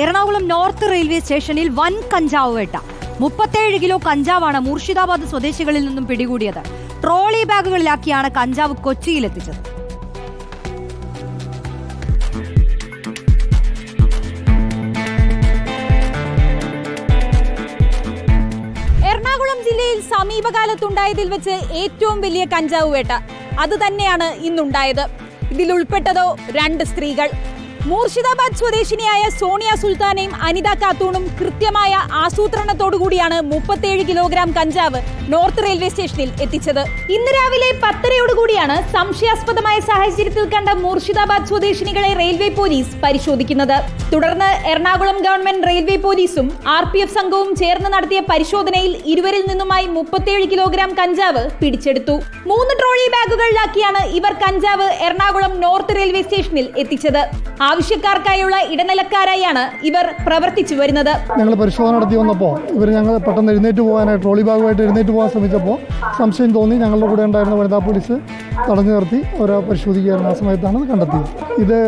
Ernakulam north railway സ്റ്റേഷനിൽ വൻ കഞ്ചാവ് വേട്ട. മുപ്പത്തേഴ് കിലോ കഞ്ചാവാണ് മുർഷിദാബാദ് സ്വദേശികളിൽ നിന്നും പിടികൂടിയത്. ട്രോളി ബാഗുകളിലാക്കിയാണ് കഞ്ചാവ് കൊച്ചിയിലെത്തിച്ചത്. എറണാകുളം ജില്ലയിൽ സമീപകാലത്തുണ്ടായതിൽ വെച്ച് ഏറ്റവും വലിയ കഞ്ചാവ് വേട്ട. അത് തന്നെയാണ് ഇന്നുണ്ടായത്. ഇതിൽ ഉൾപ്പെട്ടതോ രണ്ട് സ്ത്രീകൾ. മൂർഷിദാബാദ് സ്വദേശിനിയായ സോണിയ സുൽത്താനയും അനിത കാത്തൂണും കൃത്യമായ ആസൂത്രണത്തോടുകൂടിയാണ് മുപ്പത്തേഴ് കിലോഗ്രാം കഞ്ചാവ് നോർത്ത് റെയിൽവേ സ്റ്റേഷനിൽ എത്തിച്ചത്. ഇന്ന് രാവിലെ പത്തരയോടുകൂടിയാണ് സംശയാസ്പദമായ സാഹചര്യത്തിൽ കണ്ട മൂർഷിദാബാദ് സ്വദേശിനികളെ റെയിൽവേ പോലീസ് പരിശോധിക്കുന്നത്. തുടർന്ന് എറണാകുളം ഗവൺമെന്റ് റെയിൽവേ പോലീസും ആർ പി എഫ് സംഘവും ചേർന്ന് നടത്തിയ പരിശോധനയിൽ ഇരുവരിൽ നിന്നുമായി മുപ്പത്തിയേഴ് കിലോഗ്രാം കഞ്ചാവ് പിടിച്ചെടുത്തു. മൂന്ന് ട്രോളി ബാഗുകളിലാക്കിയാണ് ഇവർ കഞ്ചാവ് എറണാകുളം നോർത്ത് റെയിൽവേ സ്റ്റേഷനിൽ എത്തിച്ചത്. ആവശ്യക്കാർക്കായുള്ള ഇടനിലക്കാരായാണ് ഇവർ പ്രവർത്തിച്ചു വരുന്നത്. ഞങ്ങൾ പരിശോധന നടത്തി വന്നപ്പോൾ ഇവർ ഞങ്ങൾ പെട്ടെന്ന് എഴുന്നേറ്റ് പോകാനായി ട്രോളി ബാഗുമായിട്ട് എഴുന്നേറ്റ് പോകാൻ ശ്രമിച്ചപ്പോൾ സംശയം തോന്നി ഞങ്ങളുടെ കൂടെ ഉണ്ടായിരുന്ന വനിതാ പോലീസ് തടഞ്ഞു നിർത്തി അവരെ പരിശോധിക്കുകയായിരുന്നു ആ സമയത്താണ് ഇത് കണ്ടെത്തിയത്. ഇത്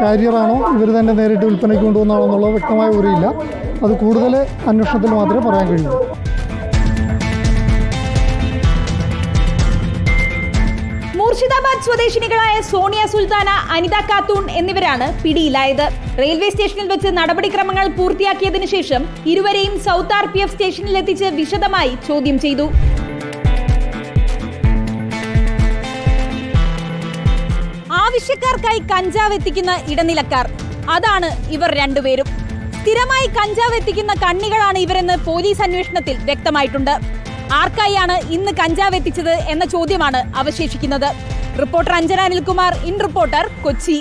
കാരിയറാണോ ഇവർ തന്നെ നേരിട്ട് വിൽപ്പനയ്ക്ക് കൊണ്ടുവന്നാണോ എന്നുള്ളത് വ്യക്തമായ വിവരമില്ല. അത് കൂടുതൽ അന്വേഷണത്തിൽ മാത്രമേ പറയാൻ കഴിയൂ. മുർഷിദാബാദ് സ്വദേശിനികളായ സോണിയ സുൽത്താന അനിത കാത്തൂൺ എന്നിവരാണ് പിടിയിലായത്. റെയിൽവേ സ്റ്റേഷനിൽ വെച്ച് നടപടിക്രമങ്ങൾ പൂർത്തിയാക്കിയതിനു ശേഷം ഇരുവരെയും സൗത്ത് ആർ പി എഫ് സ്റ്റേഷനിലെത്തിച്ച് വിശദമായി ചോദ്യം ചെയ്തു. ആവശ്യക്കാർക്കായി കഞ്ചാവ് എത്തിക്കുന്ന ഇടനിലക്കാർ. അതാണ് ഇവർ രണ്ടുപേരും. സ്ഥിരമായി കഞ്ചാവ് എത്തിക്കുന്ന കണ്ണികളാണ് ഇവരെന്ന് പോലീസ് അന്വേഷണത്തിൽ വ്യക്തമായിട്ടുണ്ട്. ആർക്കായാണ് ഇന്ന് കഞ്ചാവ് എത്തിച്ചത് എന്ന ചോദ്യമാണ് അവശേഷിക്കുന്നത്. Reporter Anjana Anilkumar in reporter Kochi.